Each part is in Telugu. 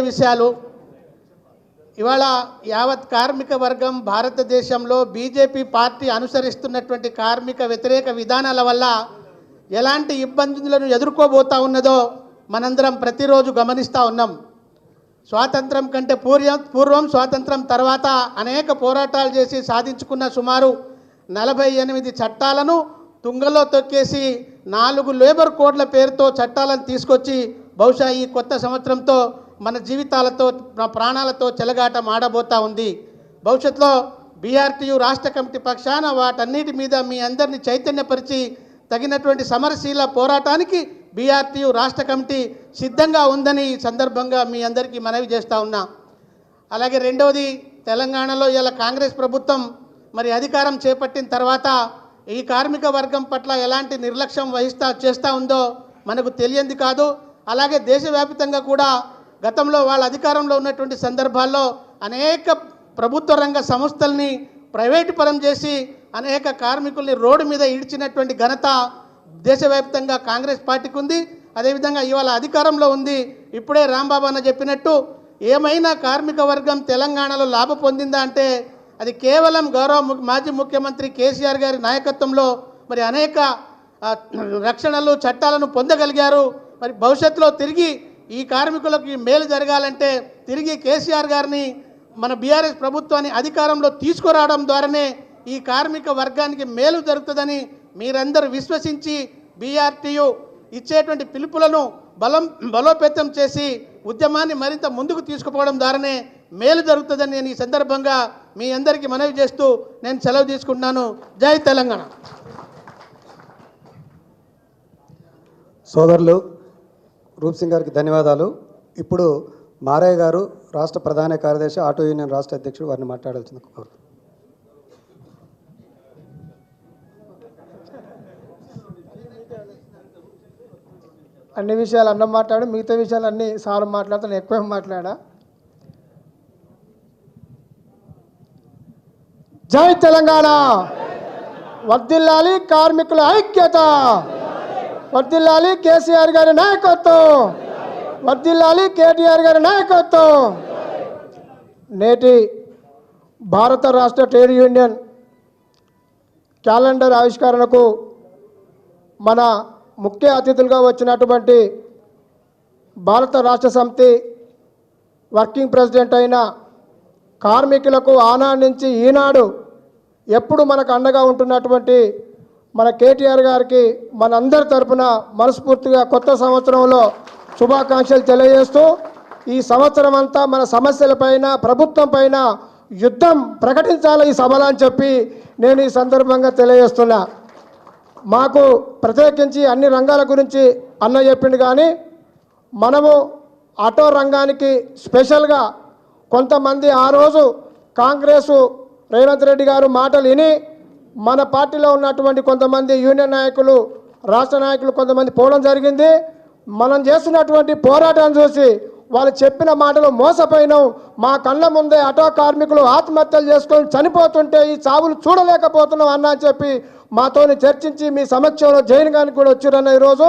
విషయాలు. ఇవాళ యావత్ కార్మిక వర్గం భారతదేశంలో బీజేపీ పార్టీ అనుసరిస్తున్నటువంటి కార్మిక వ్యతిరేక విధానాల వల్ల ఎలాంటి ఇబ్బందులను ఎదుర్కోబోతా ఉన్నదో మనందరం ప్రతిరోజు గమనిస్తూ ఉన్నాం. స్వాతంత్రం కంటే పూర్వం పూర్వం స్వాతంత్రం తర్వాత అనేక పోరాటాలు చేసి సాధించుకున్న సుమారు నలభై ఎనిమిది చట్టాలను తుంగలో తొక్కేసి నాలుగు లేబర్ కోడ్ల పేరుతో చట్టాలను తీసుకొచ్చి బహుశా ఈ కొత్త సంవత్సరంతో మన జీవితాలతో మన ప్రాణాలతో చెలగాటం ఆడబోతా ఉంది. భవిష్యత్తులో బీఆర్టీయు రాష్ట్ర కమిటీ పక్షాన వాటన్నిటి మీద మీ అందరినీ చైతన్యపరిచి తగినటువంటి సమరశీల పోరాటానికి బీఆర్టీయు రాష్ట్ర కమిటీ సిద్ధంగా ఉందని సందర్భంగా మీ అందరికీ మనవి చేస్తూ ఉన్నా. అలాగే రెండవది తెలంగాణలో ఇలా కాంగ్రెస్ ప్రభుత్వం మరి అధికారం చేపట్టిన తర్వాత ఈ కార్మిక వర్గం పట్ల ఎలాంటి నిర్లక్ష్యం వహిస్తా చేస్తూ ఉందో మనకు తెలియంది కాదు. అలాగే దేశవ్యాప్తంగా కూడా గతంలో వాళ్ళ అధికారంలో ఉన్నటువంటి సందర్భాల్లో అనేక ప్రభుత్వ రంగ సంస్థల్ని ప్రైవేటు పరం చేసి అనేక కార్మికుల్ని రోడ్డు మీద ఈడ్చినటువంటి ఘనత దేశవ్యాప్తంగా కాంగ్రెస్ పార్టీకి ఉంది. అదేవిధంగా ఇవాళ అధికారంలో ఉంది. ఇప్పుడే రాంబాబు అన్న చెప్పినట్టు ఏమైనా కార్మిక వర్గం తెలంగాణలో లాభ పొందిందా అంటే అది కేవలం గౌరవ మాజీ ముఖ్యమంత్రి కేసీఆర్ గారి నాయకత్వంలో మరి అనేక రక్షణలు చట్టాలను పొందగలిగారు. మరి భవిష్యత్తులో తిరిగి ఈ కార్మికులకు మేలు జరగాలంటే తిరిగి కేసీఆర్ గారిని మన బీఆర్ఎస్ ప్రభుత్వాన్ని అధికారంలో తీసుకురావడం ద్వారానే ఈ కార్మిక వర్గానికి మేలు జరుగుతుందని మీరందరూ విశ్వసించి బీఆర్టీయు ఇచ్చేటువంటి పిలుపులను బలం బలోపేతం చేసి ఉద్యమాన్ని మరింత ముందుకు తీసుకుపోవడం ద్వారానే మేలు జరుగుతుందని నేను ఈ సందర్భంగా మీ అందరికీ మనవి చేస్తూ నేను సెలవు తీసుకుంటున్నాను. జై తెలంగాణ. సోదరులు రూప్ సింగ్ గారికి ధన్యవాదాలు. ఇప్పుడు మారయ్య గారు రాష్ట్ర ప్రధాన కార్యదర్శి ఆటో యూనియన్ రాష్ట్ర అధ్యక్షుడు వారిని మాట్లాడాల్సింది. కోరు అన్ని విషయాలు అన్నం మాట్లాడు మిగతా విషయాలు అన్నీ సార్ మాట్లాడతాను ఎక్కువ మాట్లాడా? జై తెలంగాణ! వర్దిల్లాలి కార్మికుల ఐక్యత! వర్దిల్లాలి కేసీఆర్ గారి నాయకత్వం. వర్దిల్లాలి కేటీఆర్ గారి నాయకత్వం. నేటి భారత రాష్ట్ర ట్రేడ్ యూనియన్ క్యాలెండర్ ఆవిష్కరణకు మన ముఖ్య అతిథులుగా వచ్చినటువంటి భారత రాష్ట్ర సమితి వర్కింగ్ ప్రెసిడెంట్ అయిన కార్మికులకు ఆనాడు నుంచి ఈనాడు ఎప్పుడు మనకు అండగా ఉంటున్నటువంటి మన కేటీఆర్ గారికి మనందరి తరపున మనస్ఫూర్తిగా కొత్త సంవత్సరంలో శుభాకాంక్షలు తెలియజేస్తూ ఈ సంవత్సరం అంతా మన సమస్యలపైన ప్రభుత్వం పైన యుద్ధం ప్రకటించాలి ఈ సభలో అని చెప్పి నేను ఈ సందర్భంగా తెలియజేస్తున్నా. మాకు ప్రత్యేకించి అన్ని రంగాల గురించి అన్న చెప్పిండు కానీ మనము ఆటో రంగానికి స్పెషల్గా కొంతమంది ఆ రోజు కాంగ్రెసు రేవంత్ రెడ్డి గారు మాటలు విని మన పార్టీలో ఉన్నటువంటి కొంతమంది యూనియన్ నాయకులు రాష్ట్ర నాయకులు కొంతమంది పోవడం జరిగింది. మనం చేస్తున్నటువంటి పోరాటాన్ని చూసి వాళ్ళు చెప్పిన మాటలు మోసపోయినాం. మా కళ్ళ ముందే ఆటో కార్మికులు ఆత్మహత్యలు చేసుకొని చనిపోతుంటే ఈ చావులు చూడలేకపోతున్నాం అన్న చెప్పి మాతోని చర్చించి మీ సమక్షంలో జైన్ గారికి కూడా వచ్చారన్న ఈరోజు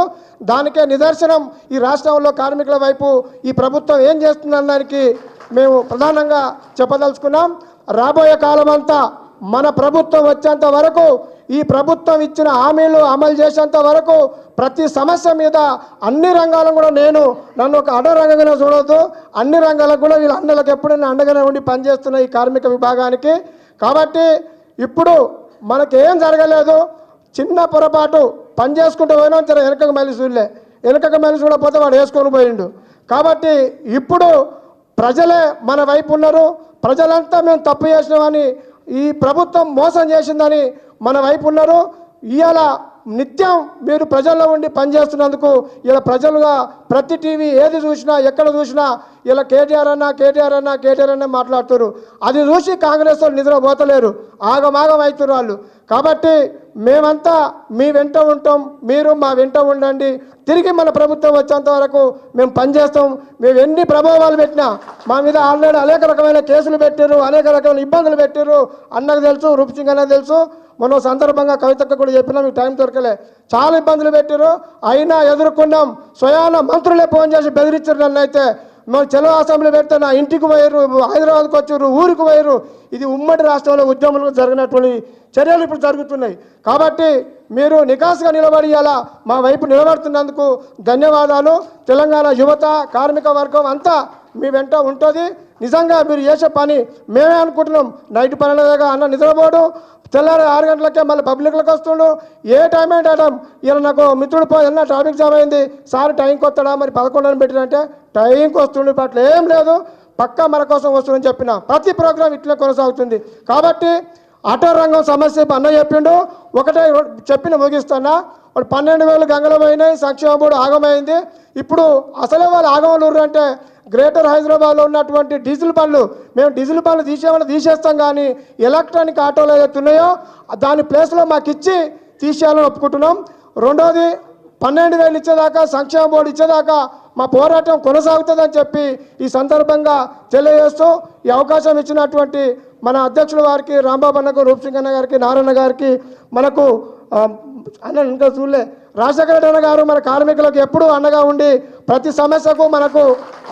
దానికే నిదర్శనం. ఈ రాష్ట్రంలో కార్మికుల వైపు ఈ ప్రభుత్వం ఏం చేస్తుందనడానికి మేము ప్రధానంగా చెప్పదలుచుకున్నాం. రాబోయే కాలం అంతా మన ప్రభుత్వం వచ్చేంత వరకు ఈ ప్రభుత్వం ఇచ్చిన హామీలు అమలు చేసేంత వరకు ప్రతి సమస్య మీద అన్ని రంగాలను కూడా నేను నన్ను ఒక అడ రంగంగా చూడొద్దు. అన్ని రంగాలకు కూడా వీళ్ళ అన్నలకు ఎప్పుడైనా అండగానే ఉండి పనిచేస్తున్న ఈ కార్మిక విభాగానికి. కాబట్టి ఇప్పుడు మనకేం జరగలేదు. చిన్న పొరపాటు పని చేసుకుంటూ పోయినా సరే వెనకకు మనిషి చూడలే. వెనకకు మనిషి చూడకపోతే వాడు వేసుకొని పోయిండు. కాబట్టి ఇప్పుడు ప్రజలే మన వైపు ఉన్నారు. ప్రజలంతా మేము తప్పు చేసినామని ఈ ప్రభుత్వం మోసం చేసిందని మన వైపు ఉన్నారు. ఇవాళ నిత్యం మీరు ప్రజల్లో ఉండి పనిచేస్తున్నందుకు ఇలా ప్రజలుగా ప్రతి టీవీ ఏది చూసినా ఎక్కడ చూసినా ఇలా కేటీఆర్ అన్నా కేటీఆర్ అన్నా కేటీఆర్ అన్నా మాట్లాడుతున్నారు. అది చూసి కాంగ్రెస్ వాళ్ళు నిద్రపోతలేరు. ఆగమాగం అవుతున్నారు వాళ్ళు. కాబట్టి మేమంతా మీ వెంట ఉంటాం. మీరు మా వెంట ఉండండి. తిరిగి మన ప్రభుత్వం వచ్చేంత వరకు మేము పనిచేస్తాం. మేము ఎన్ని ప్రభావాలు పెట్టినా మా మీద ఆల్రెడీ అనేక రకమైన కేసులు పెట్టారు అనేక రకమైన ఇబ్బందులు పెట్టారు అన్నకు తెలుసు రూప్సింగ్ అన్నకు తెలుసు. మొన్న సందర్భంగా కవితక్క కూడా చెప్పినా మీకు టైం దొరకలే. చాలా ఇబ్బందులు పెట్టారు అయినా ఎదుర్కొన్నాం. స్వయాన మంత్రులే ఫోన్ చేసి బెదిరించారు నన్ను అయితే. మేము చెలో అసెంబ్లీ పెడితే నా ఇంటికి పోయారు హైదరాబాద్కి వచ్చారు ఊరికి పోయారు ఇది ఉమ్మడి రాష్ట్రంలో ఉద్యమంలో జరిగినటువంటి చర్యలు ఇప్పుడు జరుగుతున్నాయి. కాబట్టి మీరు నికాసుగా నిలబడి మా వైపు నిలబడుతున్నందుకు ధన్యవాదాలు. తెలంగాణ యువత కార్మిక వర్గం అంతా మీ వెంట ఉంటుంది. నిజంగా మీరు చేసే పని మేమే అనుకుంటున్నాం. నైట్ పనులుగా అన్న నిద్రపోవడం తెల్లారి ఆరు గంటలకే మళ్ళీ పబ్లిక్లోకి వస్తుండు. ఏ టైం ఏంటి టైం ఇలా నాకు మిత్రుడు పోయిన ట్రాఫిక్ జామ్ అయింది. సార్ టైంకి వస్తాడా? మరి పదకొండు పెట్టినంటే టైంకి వస్తుండు. అట్లా ఏం లేదు. పక్కా మన కోసం వస్తుందని చెప్పిన. ప్రతి ప్రోగ్రాం ఇట్లే కొనసాగుతుంది. కాబట్టి ఆటో రంగం సమస్య అన్న చెప్పిండు. ఒకటే చెప్పిన ముగిస్తున్నా. వాడు పన్నెండు వేలు గంగలు అయినాయి సంక్షేమ బోర్డు ఆగమైంది. ఇప్పుడు అసలే వాళ్ళు ఆగమలూరు అంటే గ్రేటర్ హైదరాబాద్లో ఉన్నటువంటి డీజిల్ బండ్లు మేము డీజిల్ బండ్లు తీసేమని తీసేస్తాం కానీ ఎలక్ట్రానిక్ ఆటోలు ఏదైతున్నాయో దాని ప్లేస్లో మాకు ఇచ్చి తీసేయాలని ఒప్పుకుంటున్నాం. రెండోది పన్నెండు వేలు ఇచ్చేదాకా సంక్షేమ బోర్డు ఇచ్చేదాకా మా పోరాటం కొనసాగుతుందని చెప్పి ఈ సందర్భంగా తెలియజేస్తూ ఈ అవకాశం ఇచ్చినటువంటి మన అధ్యక్షుల వారికి రాంబాబు అన్నకు రూప్సింగ్ అన్న గారికి నారాయణ గారికి మనకు అన్న ఇంకా చూడలే. రాజశేఖర రెడ్డి అన్న గారు మన కార్మికులకు ఎప్పుడూ అండగా ఉండి ప్రతి సమస్యకు మనకు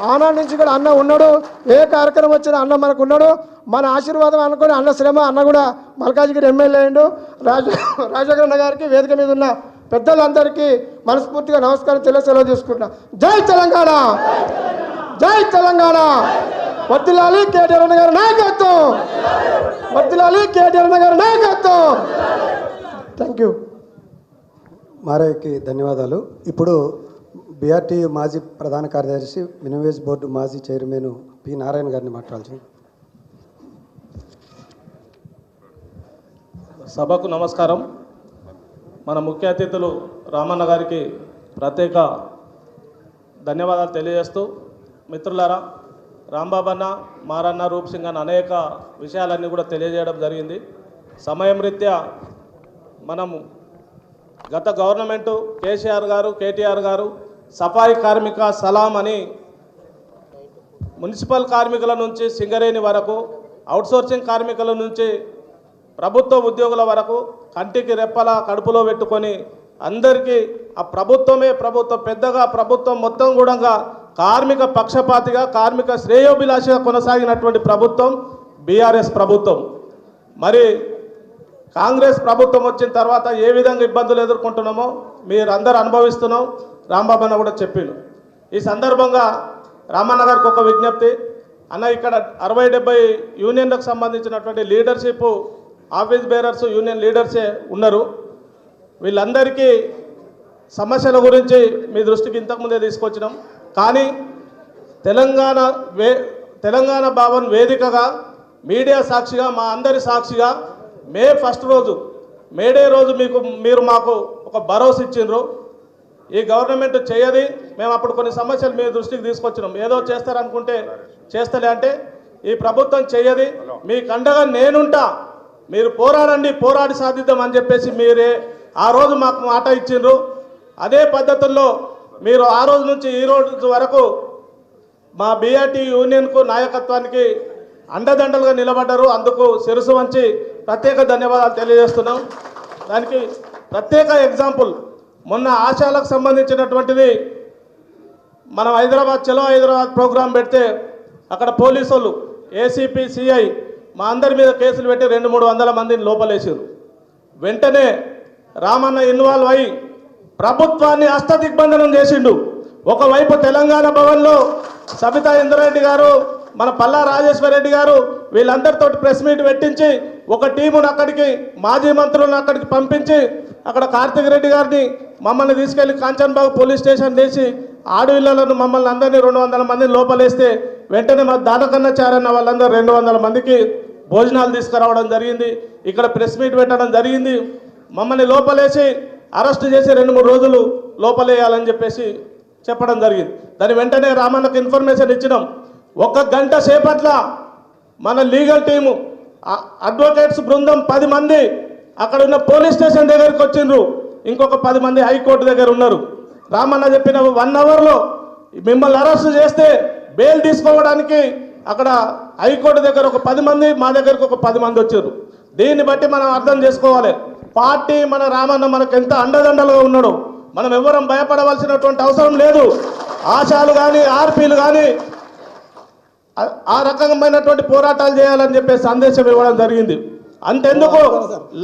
ఆనాడు నుంచి కూడా అన్న ఉన్నాడు ఏ కార్యక్రమం వచ్చినా అన్న మనకు ఉన్నాడు. మన ఆశీర్వాదం అనుకుని అన్న శ్రమ అన్న కూడా మల్కాజ్గిరి ఎమ్మెల్యే అయిండు రాజ రాజశేఖర అన్న గారికి వేదిక మీద ఉన్న పెద్దలందరికీ మనస్ఫూర్తిగా నమస్కారం తెలియ సెలవు తీసుకుంటున్నా జై తెలంగాణ! జై తెలంగాణ! వద్దులాలి కేటీఆర్ అన్న గారు నాయకత్వం! వద్దులాలి కేటీఆర్ అన్న గారు నాయకత్వం! థ్యాంక్ యూ మారయ్యకి ధన్యవాదాలు. ఇప్పుడు బీఆర్టీ మాజీ ప్రధాన కార్యదర్శి మినివేజ్ బోర్డు మాజీ చైర్మన్ పి నారాయణ గారిని మాట్లాడాల్సింది సభకు నమస్కారం. మన ముఖ్య అతిథులు రామన్న గారికి ప్రత్యేక ధన్యవాదాలు తెలియజేస్తూ మిత్రులారా రాంబాబన్న మారన్న రూప్ సింగ్ అన్న అనేక విషయాలన్నీ కూడా తెలియజేయడం జరిగింది. సమయం రీత్యా మనము గత గవర్నమెంటు కేసీఆర్ గారు కేటీఆర్ గారు సఫాయి కార్మిక సలాం అని మున్సిపల్ కార్మికుల నుంచి సింగరేణి వరకు అవుట్సోర్సింగ్ కార్మికుల నుంచి ప్రభుత్వ ఉద్యోగుల వరకు కంటికి రెప్పల కడుపులో పెట్టుకొని అందరికీ ఆ ప్రభుత్వమే ప్రభుత్వం పెద్దగా ప్రభుత్వం మొత్తం కూడా కార్మిక పక్షపాతిగా కార్మిక శ్రేయోభిలాషిగా కొనసాగినటువంటి ప్రభుత్వం బీఆర్ఎస్ ప్రభుత్వం. మరి కాంగ్రెస్ ప్రభుత్వం వచ్చిన తర్వాత ఏ విధంగా ఇబ్బందులు ఎదుర్కొంటున్నామో మీరందరూ అనుభవిస్తున్నాం. రాంబాబు అన్న కూడా చెప్పిండు. ఈ సందర్భంగా రామన్న గారికి ఒక విజ్ఞప్తి. అన్న ఇక్కడ అరవై డెబ్బై యూనియన్లకు సంబంధించినటువంటి లీడర్షిప్ ఆఫీస్ బేరర్స్ యూనియన్ లీడర్సే ఉన్నారు. వీళ్ళందరికీ సమస్యల గురించి మీ దృష్టికి ఇంతకుముందే తీసుకొచ్చినాం. కానీ తెలంగాణ వే తెలంగాణ భవన్ వేదికగా మీడియా సాక్షిగా మా అందరి సాక్షిగా మే ఫస్ట్ రోజు మేడే రోజు మీకు మీరు మాకు ఒక భరోసా ఇచ్చిండ్రు. ఈ గవర్నమెంట్ చేయది. మేము అప్పుడు కొన్ని సమస్యలు మీ దృష్టికి తీసుకొచ్చినాం. ఏదో చేస్తారనుకుంటే చేస్తలే అంటే ఈ ప్రభుత్వం చేయది. మీ కండగా నేనుంటా. మీరు పోరాడండి పోరాడి సాధిద్దాం అని చెప్పేసి మీరే ఆ రోజు మాకు మాట ఇచ్చిండ్రు. అదే పద్ధతుల్లో మీరు ఆ రోజు నుంచి ఈ రోజు వరకు మా బీఆర్టీ యూనియన్కు నాయకత్వానికి అండదండలుగా నిలబడ్డారు. అందుకు శిరసు వంచి ప్రత్యేక ధన్యవాదాలు తెలియజేస్తున్నాం. దానికి ప్రత్యేక ఎగ్జాంపుల్ మొన్న ఆశాలకు సంబంధించినటువంటిది మనం హైదరాబాద్ చలో హైదరాబాద్ ప్రోగ్రాం పెడితే అక్కడ పోలీసు వాళ్ళు ఏసీపీ సిఐ మా అందరి మీద కేసులు పెట్టి రెండు మూడు వందల మందిని లోపలేసారు. వెంటనే రామన్న ఇన్వాల్వ్ అయి ప్రభుత్వాన్ని హస్తదిగ్బంధనం చేసిండు. ఒకవైపు తెలంగాణ భవన్లో సబితా ఇంద్రారెడ్డి గారు మన పల్లా రాజేశ్వర రెడ్డి గారు వీళ్ళందరితో ప్రెస్ మీట్ పెట్టించి ఒక టీమును అక్కడికి మాజీ మంత్రులను అక్కడికి పంపించి అక్కడ కార్తిక్ రెడ్డి గారిని మమ్మల్ని తీసుకెళ్ళి కాంచన్బాగ్ పోలీస్ స్టేషన్ తీసి ఆడవిళ్ళలను మమ్మల్ని అందరినీ రెండు వందల మందిని లోపలేస్తే వెంటనే మా దానకన్నాచారన్న వాళ్ళందరూ రెండు వందల మందికి భోజనాలు తీసుకురావడం జరిగింది. ఇక్కడ ప్రెస్ మీట్ పెట్టడం జరిగింది. మమ్మల్ని లోపలేసి అరెస్ట్ చేసి రెండు మూడు రోజులు లోపలేయాలని చెప్పేసి చెప్పడం జరిగింది. దాని వెంటనే రామన్నకు ఇన్ఫర్మేషన్ ఇచ్చినాం. ఒక గంట సేపట్ల మన లీగల్ టీము అడ్వకేట్స్ బృందం పది మంది అక్కడ ఉన్న పోలీస్ స్టేషన్ దగ్గరికి వచ్చిండ్రు. ఇంకొక పది మంది హైకోర్టు దగ్గర ఉన్నారు. రామన్న చెప్పిన వన్ అవర్లో మిమ్మల్ని అరెస్ట్ చేస్తే బెయిల్ తీసుకోవడానికి అక్కడ హైకోర్టు దగ్గర ఒక పది మంది మా దగ్గరకు ఒక పది మంది వచ్చారు. దీన్ని బట్టి మనం అర్థం చేసుకోవాలి. పార్టీ మన రామన్న మనకు ఎంత అండదండలుగా ఉన్నాడు. మనం ఎవరం భయపడవలసినటువంటి అవసరం లేదు. ఆశాలు కానీ ఆర్పీలు కానీ ఆ- రకమైనటువంటి పోరాటాలు చేయాలని చెప్పే సందేశం ఇవ్వడం జరిగింది. అంతెందుకు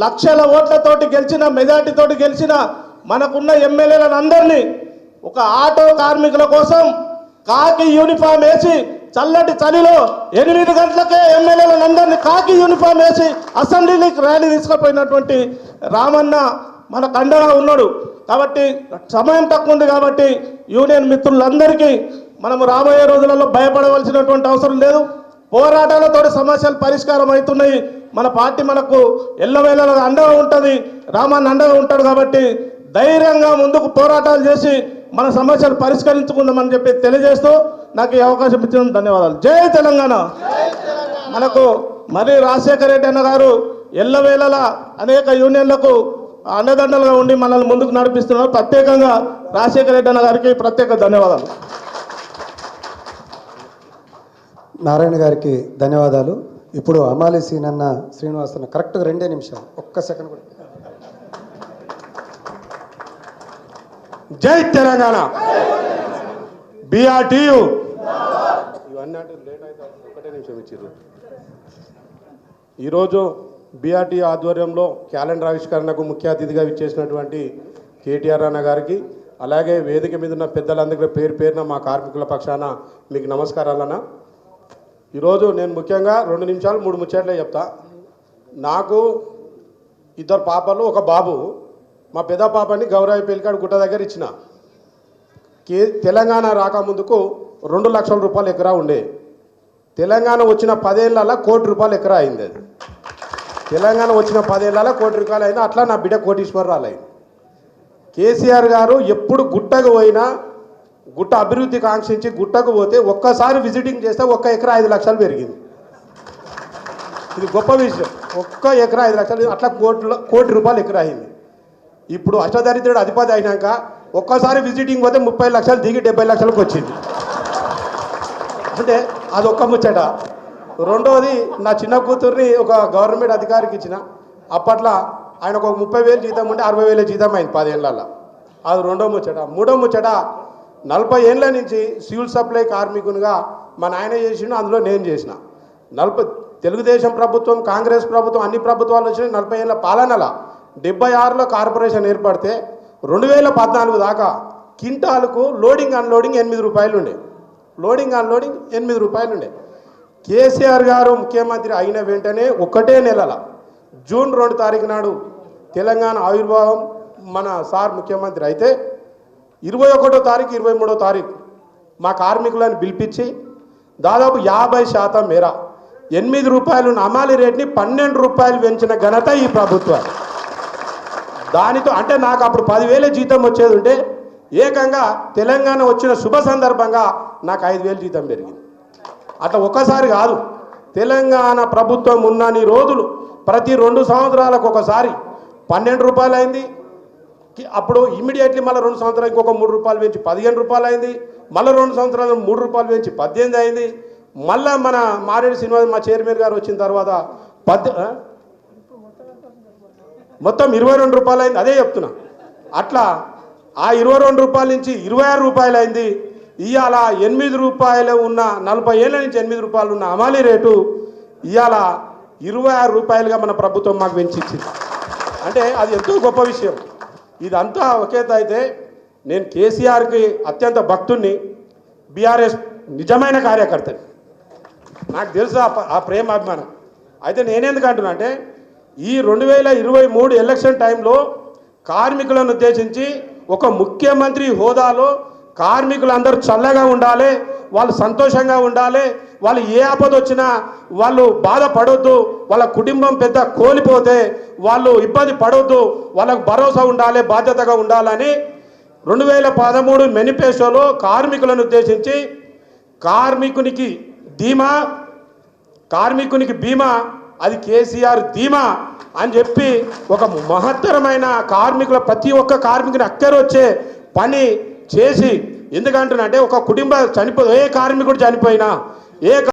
లక్షల ఓట్లతోటి గెలిచిన మెజార్టీతోటి గెలిచిన మనకున్న ఎమ్మెల్యేలను అందరినీ ఒక ఆటో కార్మికుల కోసం కాకి యూనిఫామ్ వేసి చల్లటి చలిలో ఎనిమిది గంటలకే ఎమ్మెల్యేలను అందరినీ కాకి యూనిఫామ్ వేసి అసెంబ్లీకి ర్యాలీ తీసుకుపోయినటువంటి రామన్న మన కండగా ఉన్నాడు. కాబట్టి సమయం తక్కువ ఉంది కాబట్టి యూనియన్ మిత్రులందరికీ మనము రాబోయే రోజులలో భయపడవలసినటువంటి అవసరం లేదు. పోరాటాలతో సమస్యలు పరిష్కారం అవుతున్నాయి మన పార్టీ మనకు ఎల్లవేళ అండగా ఉంటుంది. రామాన్న అండగా ఉంటాడు కాబట్టి ధైర్యంగా ముందుకు పోరాటాలు చేసి మన సమస్యలు పరిష్కరించుకుందామని చెప్పి తెలియజేస్తూ నాకు ఈ అవకాశం ఇచ్చిన ధన్యవాదాలు. జై తెలంగాణ! మనకు మరి రాజశేఖర రెడ్డి అన్న గారు ఎల్లవేళలా అనేక యూనియన్లకు అండదండలుగా ఉండి మనల్ని ముందుకు నడిపిస్తున్నారు. ప్రత్యేకంగా రాజశేఖర రెడ్డి అన్న గారికి ప్రత్యేక ధన్యవాదాలు. నారాయణ గారికి ధన్యవాదాలు. ఇప్పుడు అమాలి సీనన్న శ్రీనివాస్ అన్న కరెక్ట్గా రెండే నిమిషాలు. ఒక్క సెకండ్ కూడా. జై తెలంగాణ. బిఆర్టీయు ఇవన్నీ అంటే లేట్ అయితే ఒకటే నిమిషం ఇచ్చిర్రు. ఈరోజు బీఆర్టీ ఆధ్వర్యంలో క్యాలెండర్ ఆవిష్కరణకు ముఖ్య అతిథిగా ఇచ్చేసినటువంటి కేటీఆర్ అన్న గారికి అలాగే వేదిక మీద ఉన్న పెద్దలందరికీ పేరు పేరున మా కార్మికుల పక్షాన మీకు నమస్కారాలన్నా ఈరోజు నేను ముఖ్యంగా రెండు నిమిషాలు మూడు ముచ్చట్లే చెప్తా. నాకు ఇద్దరు పాపలు ఒక బాబు. మా పెద్ద పాపని గౌరవ పెళ్ళికాడు గుట్ట దగ్గర ఇచ్చిన. కే తెలంగాణ రాకముందుకు రెండు లక్షల రూపాయలు ఎకరా ఉండే. తెలంగాణ వచ్చిన పదేళ్ళ కోటి రూపాయలు ఎకరా అయింది అది. తెలంగాణ వచ్చిన పదేళ్ళ కోటి రూపాయలు అయింది. అట్లా నా బిడ్డ కోటీశ్వరరాలు అయింది కేసీఆర్ గారు ఎప్పుడు గుట్టకు పోయినా గుట్ట అభివృద్ధి కాంక్షించి గుట్టకు పోతే ఒక్కసారి విజిటింగ్ చేస్తే ఒక్క ఎకరా ఐదు లక్షలు పెరిగింది. ఇది గొప్ప విషయం. ఒక్క ఎకరా ఐదు లక్షలు అట్లా కోట్ల కోటి రూపాయలు ఎకరా అయింది. ఇప్పుడు అష్టదరిద్రుడు అధిపతి అయినాక ఒక్కసారి విజిటింగ్ పోతే ముప్పై లక్షలు దిగి డెబ్బై లక్షలకు వచ్చింది. అంటే అది ఒక్క ముచ్చట. రెండవది నా చిన్న కూతుర్ని ఒక గవర్నమెంట్ అధికారికి ఇచ్చిన. అప్పట్లో ఆయన ఒక ముప్పై వేలు జీతం ఉంటే అరవై వేల జీతం అయింది పదేళ్ళల్లో అది రెండో ముచ్చట. మూడో ముచ్చట నలభై ఏళ్ళ నుంచి సివిల్ సప్లై కార్మికునిగా మా నాయన చేసిండు అందులో నేను చేసిన. నలభై తెలుగుదేశం ప్రభుత్వం కాంగ్రెస్ ప్రభుత్వం అన్ని ప్రభుత్వాలు వచ్చినాయి నలభై ఏళ్ళ పాలనల డెబ్బై ఆరులో కార్పొరేషన్ ఏర్పడితే రెండు వేల పద్నాలుగు దాకా కింటాలకు లోడింగ్ అన్లోడింగ్ ఎనిమిది రూపాయలు ఉండే. లోడింగ్ అన్లోడింగ్ ఎనిమిది రూపాయలు ఉండే. కేసీఆర్ గారు ముఖ్యమంత్రి అయిన వెంటనే ఒకటే నెలల జూన్ రెండు తారీఖు నాడు తెలంగాణ ఆవిర్భావం మన సార్ ముఖ్యమంత్రి అయితే ఇరవై ఒకటో తారీఖు ఇరవై మూడో తారీఖు మా కార్మికులను పిలిపించి దాదాపు యాభై శాతం మేర ఎనిమిది రూపాయలు అమాలి రేట్ని పన్నెండు రూపాయలు పెంచిన ఘనత ఈ ప్రభుత్వం. దానితో అంటే నాకు అప్పుడు పదివేల జీతం వచ్చేది ఉంటే ఏకంగా తెలంగాణ వచ్చిన శుభ సందర్భంగా నాకు ఐదు వేలు జీతం పెరిగింది. అట్లా ఒక్కసారి కాదు తెలంగాణ ప్రభుత్వం ఉన్నన్ని రోజులు ప్రతి రెండు సంవత్సరాలకు ఒకసారి పన్నెండు రూపాయలు అయింది అప్పుడు ఇమీడియట్లీ మళ్ళీ రెండు సంవత్సరాలు ఇంకొక మూడు రూపాయలు పెంచి పదిహేను రూపాయలు అయింది. మళ్ళీ రెండు సంవత్సరాలు మూడు రూపాయలు పెంచి పద్దెనిమిది అయింది. మళ్ళీ మన మారేడు శ్రీనివాస్ మా చైర్మన్ గారు వచ్చిన తర్వాత పద్దె మొత్తం ఇరవై రెండు రూపాయలు అయింది. అదే చెప్తున్నా. అట్లా ఆ ఇరవై రెండు రూపాయల నుంచి ఇరవై ఆరు రూపాయలు అయింది. ఇవాళ ఎనిమిది రూపాయలు ఉన్న నలభై ఏళ్ళ నుంచి ఎనిమిది రూపాయలు ఉన్న అమాలి రేటు ఇవాళ ఇరవై ఆరు రూపాయలుగా మన ప్రభుత్వం మాకు పెంచింది అంటే అది ఎంతో గొప్ప విషయం. ఇదంతా ఒకేత అయితే నేను కేసీఆర్కి అత్యంత భక్తుణ్ణి బీఆర్ఎస్ నిజమైన కార్యకర్తని. నాకు తెలుసు ఆ ఆ ప్రేమ అభిమానం అయితే నేనెందుకు అంటున్నా అంటే ఈ రెండు వేల ఇరవై మూడు ఎలక్షన్ టైంలో కార్మికులను ఉద్దేశించి ఒక ముఖ్యమంత్రి హోదాలో కార్మికులందరూ చల్లగా ఉండాలి వాళ్ళు సంతోషంగా ఉండాలి వాళ్ళు ఏ ఆపద వచ్చినా వాళ్ళు బాధపడొద్దు వాళ్ళ కుటుంబం పెద్ద కోల్పోతే వాళ్ళు ఇబ్బంది పడొద్దు వాళ్ళకు భరోసా ఉండాలి బాధ్యతగా ఉండాలని రెండు వేల పదమూడు మేనిఫెస్టోలో కార్మికులను ఉద్దేశించి కార్మికునికి ధీమా కార్మికునికి బీమా అది కేసీఆర్ ధీమా అని చెప్పి ఒక మహత్తరమైన కార్మికుల ప్రతి ఒక్క కార్మికుని అక్కరొచ్చే పని చేసి ఎందుకంటున్నా అంటే ఒక కుటుంబ చనిపో ఏ కార్మికుడు చనిపోయినా ఏ